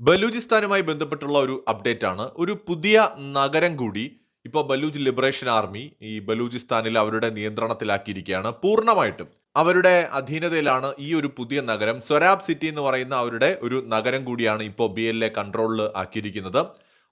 ബലൂചിസ്ഥാനുമായി ബന്ധപ്പെട്ടുള്ള ഒരു അപ്ഡേറ്റ് ആണ് ഒരു പുതിയ നഗരം കൂടി ഇപ്പോൾ ബലൂജ് ലിബറേഷൻ ആർമി ഈ ബലൂചിസ്ഥാനിൽ അവരുടെ നിയന്ത്രണത്തിലാക്കിയിരിക്കുകയാണ്. പൂർണമായിട്ടും അവരുടെ അധീനതയിലാണ് ഈ ഒരു പുതിയ നഗരം. സ്വരാബ് സിറ്റി എന്ന് പറയുന്ന അവരുടെ ഒരു നഗരം കൂടിയാണ് ഇപ്പോൾ ബി എൽ എ കൺട്രോളിൽ ആക്കിയിരിക്കുന്നത്.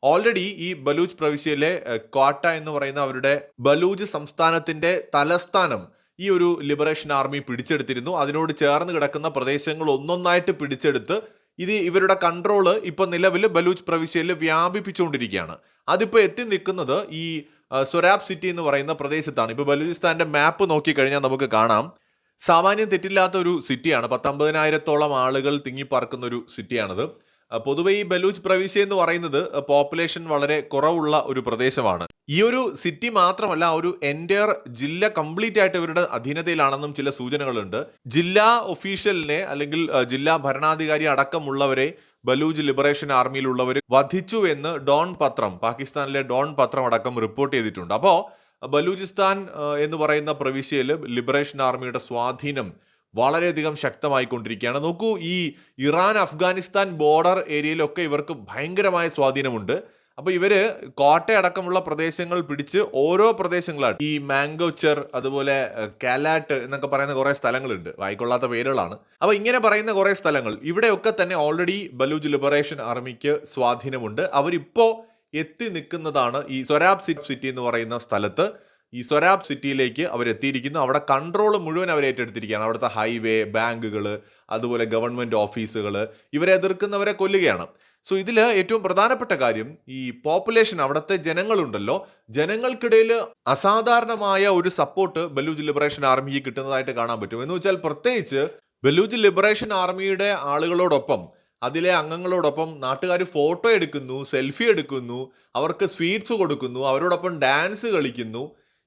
ഓൾറെഡി ഈ ബലൂജ് പ്രവിശ്യയിലെ ക്വാട്ട എന്ന് പറയുന്ന അവരുടെ ബലൂജ് സംസ്ഥാനത്തിന്റെ തലസ്ഥാനം ഈ ഒരു ലിബറേഷൻ ആർമി പിടിച്ചെടുത്തിരുന്നു. അതിനോട് ചേർന്ന് കിടക്കുന്ന പ്രദേശങ്ങൾ ഒന്നൊന്നായിട്ട് പിടിച്ചെടുത്ത് ഇത് ഇവരുടെ കൺട്രോൾ ഇപ്പോൾ നിലവിൽ ബലൂച്ച് പ്രവിശ്യയിൽ വ്യാപിപ്പിച്ചുകൊണ്ടിരിക്കുകയാണ്. അതിപ്പോൾ എത്തി നിൽക്കുന്നത് ഈ സൊരാബ് സിറ്റി എന്ന് പറയുന്ന പ്രദേശത്താണ്. ഇപ്പോൾ ബലൂചിസ്ഥാന്റെ മാപ്പ് നോക്കിക്കഴിഞ്ഞാൽ നമുക്ക് കാണാം. സാമാന്യം തെറ്റില്ലാത്ത ഒരു സിറ്റിയാണ് പത്തൊമ്പതിനായിരത്തോളം ആളുകൾ തിങ്ങിപ്പാർക്കുന്ന ഒരു സിറ്റിയാണത് പൊതുവെ ഈ ബലൂച്ച് പ്രവിശ്യ എന്ന് പറയുന്നത് പോപ്പുലേഷൻ വളരെ കുറവുള്ള ഒരു പ്രദേശമാണ്. ഈ ഒരു സിറ്റി മാത്രമല്ല ഒരു എന്റയർ ജില്ല കംപ്ലീറ്റ് ആയിട്ട് ഇവരുടെ അധീനതയിലാണെന്നും ചില സൂചനകളുണ്ട്. ജില്ലാ ഒഫീഷ്യലിനെ അല്ലെങ്കിൽ ജില്ലാ ഭരണാധികാരി അടക്കമുള്ളവരെ ബലൂജ് ലിബറേഷൻ ആർമിയിലുള്ളവർ വധിച്ചു എന്ന് ഡോൺ പത്രം പാകിസ്ഥാനിലെ ഡോൺ പത്രം അടക്കം റിപ്പോർട്ട് ചെയ്തിട്ടുണ്ട്. അപ്പോൾ ബലൂചിസ്ഥാൻ എന്ന് പറയുന്ന പ്രവിശ്യയിൽ ലിബറേഷൻ ആർമിയുടെ സ്വാധീനം വളരെയധികം ശക്തമായിക്കൊണ്ടിരിക്കുകയാണ്. നോക്കൂ ഈ ഇറാൻ അഫ്ഗാനിസ്ഥാൻ ബോർഡർ ഏരിയയിലൊക്കെ ഇവർക്ക് ഭയങ്കരമായ സ്വാധീനമുണ്ട്. അപ്പൊ ഇവർ കോട്ടയടക്കമുള്ള പ്രദേശങ്ങൾ പിടിച്ച് ഓരോ പ്രദേശങ്ങളാണ്. ഈ മാംഗോച്ചർ അതുപോലെ കാലാട്ട് എന്നൊക്കെ പറയുന്ന കുറേ സ്ഥലങ്ങളുണ്ട്. വായിക്കൊള്ളാത്ത പേരുകളാണ്. അപ്പൊ ഇങ്ങനെ പറയുന്ന കുറേ സ്ഥലങ്ങൾ ഇവിടെയൊക്കെ തന്നെ ഓൾറെഡി ബലൂജ് ലിബറേഷൻ ആർമിക്ക് സ്വാധീനമുണ്ട്. അവരിപ്പോ എത്തി നിൽക്കുന്നതാണ് ഈ സിറ്റി സിറ്റി എന്ന് പറയുന്ന സ്ഥലത്ത്. ഈ സ്വരാബ് സിറ്റിയിലേക്ക് അവർ എത്തിയിരിക്കുന്നു അവിടെ കൺട്രോൾ മുഴുവൻ അവർ ഏറ്റെടുത്തിരിക്കുകയാണ്. അവിടുത്തെ ഹൈവേ ബാങ്കുകൾ അതുപോലെ ഗവൺമെന്റ് ഓഫീസുകൾ ഇവരെ എതിർക്കുന്നവരെ കൊല്ലുകയാണ്. സോ ഇതിൽ ഏറ്റവും പ്രധാനപ്പെട്ട കാര്യം ഈ പോപ്പുലേഷൻ അവിടുത്തെ ജനങ്ങളുണ്ടല്ലോ. ജനങ്ങൾക്കിടയിൽ അസാധാരണമായ ഒരു സപ്പോർട്ട് ബലൂജ് ലിബറേഷൻ ആർമിക്ക് കിട്ടുന്നതായിട്ട് കാണാൻ പറ്റും. എന്ന് വെച്ചാൽ പ്രത്യേകിച്ച് ബലൂജ് ലിബറേഷൻ ആർമിയുടെ ആളുകളോടൊപ്പം അതിലെ അംഗങ്ങളോടൊപ്പം നാട്ടുകാർ ഫോട്ടോ എടുക്കുന്നു സെൽഫി എടുക്കുന്നു അവർക്ക് സ്വീറ്റ്സ് കൊടുക്കുന്നു അവരോടൊപ്പം ഡാൻസ് കളിക്കുന്നു.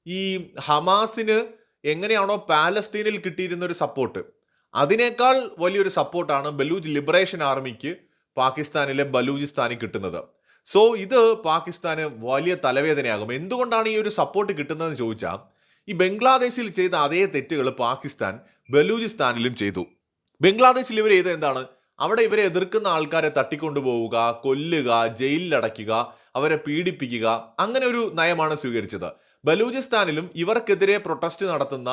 ഈ ഹമാസിന് എങ്ങനെയാണോ പാലസ്തീനിൽ കിട്ടിയിരുന്ന ഒരു സപ്പോർട്ട് അതിനേക്കാൾ വലിയൊരു സപ്പോർട്ടാണ് ബലൂജ് ലിബറേഷൻ ആർമിക്ക് പാകിസ്ഥാനിലെ ബലൂചിസ്ഥാനിൽ കിട്ടുന്നത്. സോ ഇത് പാകിസ്ഥാന് വലിയ തലവേദനയാകും. എന്തുകൊണ്ടാണ് ഈ ഒരു സപ്പോർട്ട് കിട്ടുന്നതെന്ന് ചോദിച്ചാൽ ഈ ബംഗ്ലാദേശിൽ ചെയ്ത അതേ തെറ്റുകൾ പാകിസ്ഥാൻ ബലൂചിസ്ഥാനിലും ചെയ്തു. ബംഗ്ലാദേശിൽ ഇവർ ചെയ്തത് എന്താണ്? അവിടെ ഇവരെ എതിർക്കുന്ന ആൾക്കാരെ തട്ടിക്കൊണ്ടുപോവുക കൊല്ലുക ജയിലിലടയ്ക്കുക അവരെ പീഡിപ്പിക്കുക അങ്ങനെ ഒരു നയമാണ് സ്വീകരിച്ചത്. ബലൂചിസ്ഥാനിലും ഇവർക്കെതിരെ പ്രൊട്ടസ്റ്റ് നടത്തുന്ന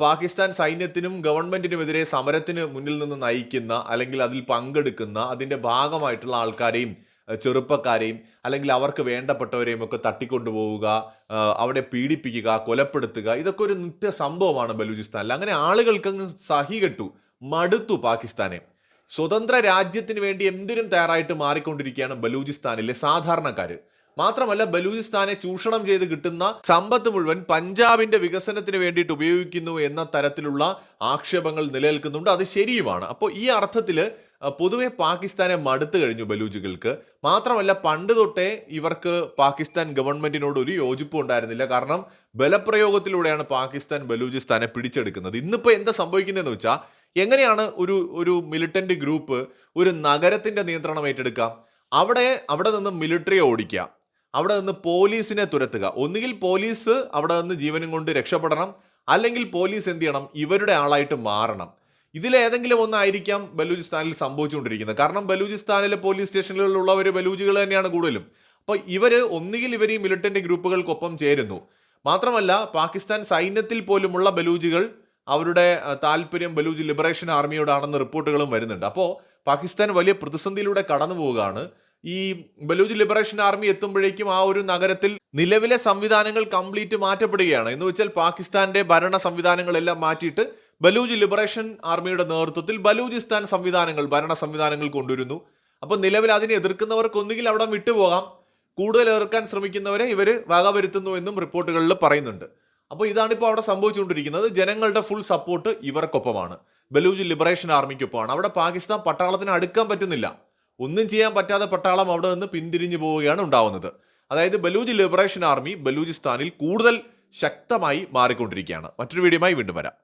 പാകിസ്ഥാൻ സൈന്യത്തിനും ഗവൺമെന്റിനുമെതിരെ സമരത്തിന് മുന്നിൽ നിന്ന് നയിക്കുന്ന അല്ലെങ്കിൽ അതിൽ പങ്കെടുക്കുന്ന അതിന്റെ ഭാഗമായിട്ടുള്ള ആൾക്കാരെയും ചെറുപ്പക്കാരെയും അല്ലെങ്കിൽ അവർക്ക് വേണ്ടപ്പെട്ടവരെയും ഒക്കെ തട്ടിക്കൊണ്ടുപോവുക അവിടെ പീഡിപ്പിക്കുക കൊലപ്പെടുത്തുക ഇതൊക്കെ ഒരു നിത്യ സംഭവമാണ് ബലൂചിസ്ഥാനിൽ. അങ്ങനെ ആളുകൾക്ക് അങ്ങ് സഹികെട്ടു മടുത്തു പാകിസ്ഥാനെ. സ്വതന്ത്ര രാജ്യത്തിന് വേണ്ടി എന്തിനും തയ്യാറായിട്ട് മാറിക്കൊണ്ടിരിക്കുകയാണ് ബലൂചിസ്ഥാനിലെ സാധാരണക്കാര്. മാത്രമല്ല ബലൂചിസ്ഥാനെ ചൂഷണം ചെയ്ത് കിട്ടുന്ന സമ്പത്ത് മുഴുവൻ പഞ്ചാബിന്റെ വികസനത്തിന് വേണ്ടിയിട്ട് ഉപയോഗിക്കുന്നു എന്ന തരത്തിലുള്ള ആക്ഷേപങ്ങൾ നിലനിൽക്കുന്നുണ്ട്. അത് ശരിയുമാണ്. അപ്പോൾ ഈ അർത്ഥത്തിൽ പൊതുവെ പാകിസ്ഥാനെ മടുത്തു കഴിഞ്ഞു ബലൂജുകൾക്ക് മാത്രമല്ല പണ്ട് തൊട്ടേ ഇവർക്ക് പാകിസ്ഥാൻ ഗവൺമെന്റിനോട് ഒരു യോജിപ്പും ഉണ്ടായിരുന്നില്ല. കാരണം ബലപ്രയോഗത്തിലൂടെയാണ് പാകിസ്ഥാൻ ബലൂചിസ്ഥാനെ പിടിച്ചെടുക്കുന്നത്. ഇന്നിപ്പോൾ എന്താ സംഭവിക്കുന്നതെന്ന് വെച്ചാൽ എങ്ങനെയാണ് ഒരു ഒരു മിലിറ്റന്റ് ഗ്രൂപ്പ് ഒരു നഗരത്തിന്റെ നിയന്ത്രണം ഏറ്റെടുക്കുക? അവിടെ അവിടെ നിന്ന് മിലിറ്ററി ഓടിക്കുക. അവിടെ നിന്ന് പോലീസിനെ തുരത്തുക. ഒന്നുകിൽ പോലീസ് അവിടെ നിന്ന് ജീവനും കൊണ്ട് രക്ഷപ്പെടണം അല്ലെങ്കിൽ പോലീസ് എന്ത് ചെയ്യണം? ഇവരുടെ ആളായിട്ട് മാറണം. ഇതിലേതെങ്കിലും ഒന്നായിരിക്കാം ബലൂചിസ്ഥാനിൽ സംഭവിച്ചുകൊണ്ടിരിക്കുന്നത്. കാരണം ബലൂചിസ്ഥാനിലെ പോലീസ് സ്റ്റേഷനുകളിലുള്ളവർ ബലൂജികൾ തന്നെയാണ് കൂടുതലും. അപ്പോൾ ഇവർ ഒന്നുകിൽ ഇവർ ഈ മിലിറ്റന്റ് ഗ്രൂപ്പുകൾക്കൊപ്പം ചേരുന്നു. മാത്രമല്ല പാകിസ്ഥാൻ സൈന്യത്തിൽ പോലുമുള്ള ബലൂജികൾ അവരുടെ താല്പര്യം ബലൂജ് ലിബറേഷൻ ആർമിയോടാണെന്ന് റിപ്പോർട്ടുകളും വരുന്നുണ്ട്. അപ്പോൾ പാകിസ്ഥാൻ വലിയ പ്രതിസന്ധിയിലൂടെ കടന്നു പോവുകയാണ് ഈ ബലൂജ് ലിബറേഷൻ ആർമി എത്തുമ്പോഴേക്കും ആ ഒരു നഗരത്തിൽ നിലവിലെ സംവിധാനങ്ങൾ കംപ്ലീറ്റ് മാറ്റപ്പെടുകയാണ്. എന്ന് വെച്ചാൽ പാകിസ്ഥാന്റെ ഭരണ സംവിധാനങ്ങളെല്ലാം മാറ്റിയിട്ട് ബലൂജ് ലിബറേഷൻ ആർമിയുടെ നേതൃത്വത്തിൽ ബലൂചിസ്ഥാൻ സംവിധാനങ്ങൾ ഭരണ സംവിധാനങ്ങൾ കൊണ്ടുവരുന്നു. അപ്പോൾ നിലവിൽ അതിനെ എതിർക്കുന്നവർക്ക് ഒന്നുകിൽ അവിടെ വിട്ടുപോകാം. കൂടുതൽ എതിർക്കാൻ ശ്രമിക്കുന്നവരെ ഇവർ വകവരുത്തുന്നു എന്നും റിപ്പോർട്ടുകളിൽ പറയുന്നുണ്ട്. അപ്പോൾ ഇതാണ് ഇപ്പോൾ അവിടെ സംഭവിച്ചുകൊണ്ടിരിക്കുന്നത്. ജനങ്ങളുടെ ഫുൾ സപ്പോർട്ട് ഇവർക്കൊപ്പമാണ്. ബലൂജ് ലിബറേഷൻ ആർമിക്കൊപ്പമാണ്. അവിടെ പാകിസ്ഥാൻ പട്ടാളത്തിന് അടുക്കാൻ പറ്റുന്നില്ല. ഒന്നും ചെയ്യാൻ പറ്റാതെ പട്ടാളം അവിടെ നിന്ന് പിന്തിരിഞ്ഞു പോവുകയാണ് ഉണ്ടാവുന്നത്. അതായത് ബലൂജ് ലിബറേഷൻ ആർമി ബലൂചിസ്ഥാനിൽ കൂടുതൽ ശക്തമായി മാറിക്കൊണ്ടിരിക്കുകയാണ്. മറ്റൊരു വീഡിയോയുമായി വീണ്ടും വരാം.